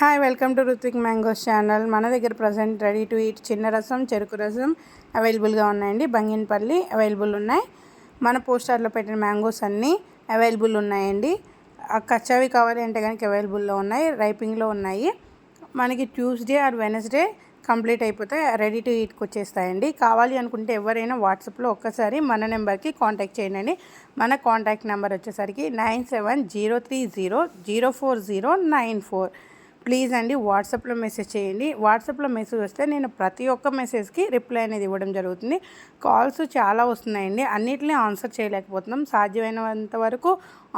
Hi welcome to Ruthvik mangoes channel మన దగ్గర present ready to eat చిన్న రసం చెరుకు రసం అవైలబుల్గా ఉన్నాయండి. బంగినపల్లి అవైలబుల్ ఉన్నాయి. మన పోస్టర్లో పెట్టిన మ్యాంగోస్ అన్నీ అవైలబుల్ ఉన్నాయండి. కచ్చావి కావాలి అంటే కనుక అవైలబుల్లో ఉన్నాయి రైపింగ్లో ఉన్నాయి. మనకి ట్యూస్డే ఆర్ వెనస్డే కంప్లీట్ అయిపోతే రెడీ టు ఈట్కి వచ్చేస్తాయండి. కావాలి అనుకుంటే ఎవరైనా వాట్సాప్లో ఒక్కసారి మన నెంబర్కి కాంటాక్ట్ చేయండి. మన కాంటాక్ట్ నెంబర్ వచ్చేసరికి nine seven zero three zero zero four zero nine four please అండి వాట్సాప్లో మెసేజ్ చేయండి. వాట్సాప్లో మెసేజ్ వస్తే నేను ప్రతి ఒక్క మెసేజ్కి రిప్లై అనేది ఇవ్వడం జరుగుతుంది. కాల్స్ చాలా వస్తున్నాయండి. అన్నిటిని ఆన్సర్ చేయలేకపోతున్నాం. సాధ్యమైనంత వరకు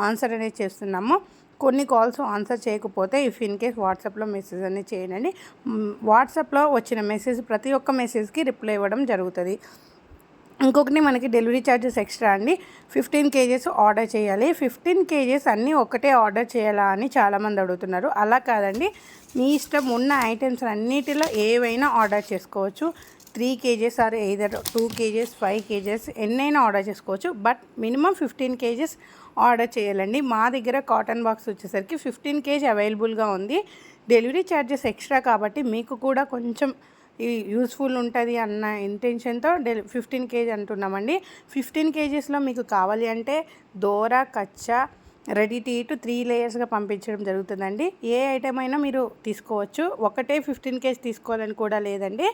ఆన్సర్ అనేది చేస్తున్నాము. కొన్ని కాల్స్ ఆన్సర్ చేయకపోతే ఇఫ్ ఇన్ కేస్ వాట్సాప్లో మెసేజ్ అనేది చేయండి. వాట్సాప్లో వచ్చిన మెసేజ్ ప్రతి ఒక్క మెసేజ్కి రిప్లై ఇవ్వడం జరుగుతుంది. ఇంకొకటి మనకి డెలివరీ ఛార్జెస్ ఎక్స్ట్రా అండి. ఫిఫ్టీన్ కేజెస్ ఆర్డర్ చేయాలి. ఫిఫ్టీన్ కేజెస్ అన్నీ ఒకటే ఆర్డర్ చేయాలా అని చాలామంది అడుగుతున్నారు. అలా కాదండి. మీ ఇష్టం ఉన్న ఐటమ్స్ అన్నిటిలో ఏవైనా ఆర్డర్ చేసుకోవచ్చు. Three kgs or either two kgs five kgs ఎన్నైనా ఆర్డర్ చేసుకోవచ్చు. But minimum fifteen kgs order చేయాలండి. మా దగ్గర కాటన్ బాక్స్ వచ్చేసరికి ఫిఫ్టీన్ కేజీ అవైలబుల్గా ఉంది. డెలివరీ ఛార్జెస్ ఎక్స్ట్రా కాబట్టి మీకు కూడా కొంచెం యూస్ఫుల్ ఉంటుంది అన్న ఇంటెన్షన్తో డెలి ఫిఫ్టీన్ కేజీ అంటున్నామండి. ఫిఫ్టీన్ కేజీస్లో మీకు కావాలి అంటే దోర కచ్చా రెడీ టు ఈట్ త్రీ లేయర్స్గా పంపించడం జరుగుతుందండి. ఏ ఐటెం అయినా మీరు తీసుకోవచ్చు. ఒకటే ఫిఫ్టీన్ కేజీ తీసుకోవాలని కూడా లేదండి.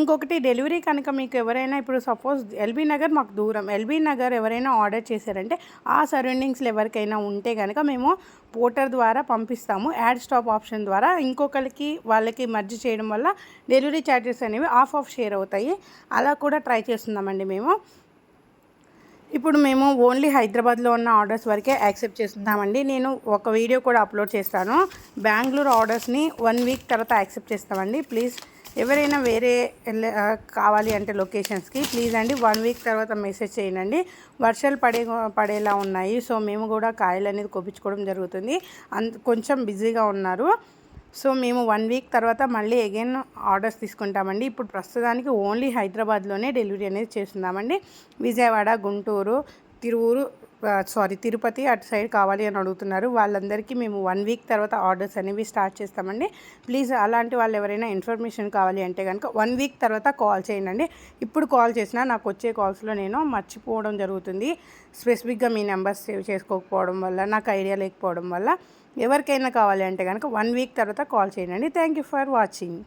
ఇంకొకటి డెలివరీ కనుక మీకు ఎవరైనా ఇప్పుడు సపోజ్ ఎల్బీ నగర్ మాకు దూరం. ఎల్బీ నగర్ ఎవరైనా ఆర్డర్ చేశారంటే ఆ సరౌండింగ్స్లో ఎవరికైనా ఉంటే కనుక మేము పోర్టర్ ద్వారా పంపిస్తాము. యాడ్ స్టాప్ ఆప్షన్ ద్వారా ఇంకొకరికి వాళ్ళకి మర్జీ చేయడం వల్ల డెలివరీ ఛార్జెస్ అనేవి ఆఫ్ ఆఫ్ షేర్ అవుతాయి. అలా కూడా ట్రై చేస్తున్నామండి మేము. ఇప్పుడు మేము ఓన్లీ హైదరాబాద్లో ఉన్న ఆర్డర్స్ వరకే యాక్సెప్ట్ చేస్తున్నామండి. నేను ఒక వీడియో కూడా అప్లోడ్ చేస్తాను. బెంగళూరు ఆర్డర్స్ని వన్ వీక్ తర్వాత యాక్సెప్ట్ చేస్తామండి. ప్లీజ్ ఎవరైనా వేరే కావాలి అంటే లొకేషన్స్కి ప్లీజ్ అండి వన్ వీక్ తర్వాత మెసేజ్ చేయండి. వర్షాలు పడే పడేలా ఉన్నాయి. సో మేము కూడా కాయలు అనేది కొప్పించుకోవడం జరుగుతుంది. అంత కొంచెం బిజీగా ఉన్నారు. సో మేము వన్ వీక్ తర్వాత మళ్ళీ అగైన్ ఆర్డర్స్ తీసుకుంటామండి. ఇప్పుడు ప్రస్తుతానికి ఓన్లీ హైదరాబాద్లోనే డెలివరీ అనేది చేస్తున్నామండి. విజయవాడ గుంటూరు తిరువూరు సారీ తిరుపతి అటు సైడ్ కావాలి అని అడుగుతున్నారు. వాళ్ళందరికీ మేము వన్ వీక్ తర్వాత ఆర్డర్స్ అనేవి స్టార్ట్ చేస్తామండి. ప్లీజ్ అలాంటి వాళ్ళు ఎవరైనా ఇన్ఫర్మేషన్ కావాలి అంటే కనుక వన్ వీక్ తర్వాత కాల్ చేయండి ఇప్పుడు కాల్ చేసినా నాకు వచ్చే కాల్స్లో నేను మర్చిపోవడం జరుగుతుంది. స్పెసిఫిక్గా మీ నెంబర్స్ సేవ్ చేసుకోకపోవడం వల్ల నాకు ఐడియా లేకపోవడం వల్ల ఎవరికైనా కావాలి అంటే కనుక వన్ వీక్ తర్వాత కాల్ చేయండి థ్యాంక్ యూ ఫర్ వాచింగ్.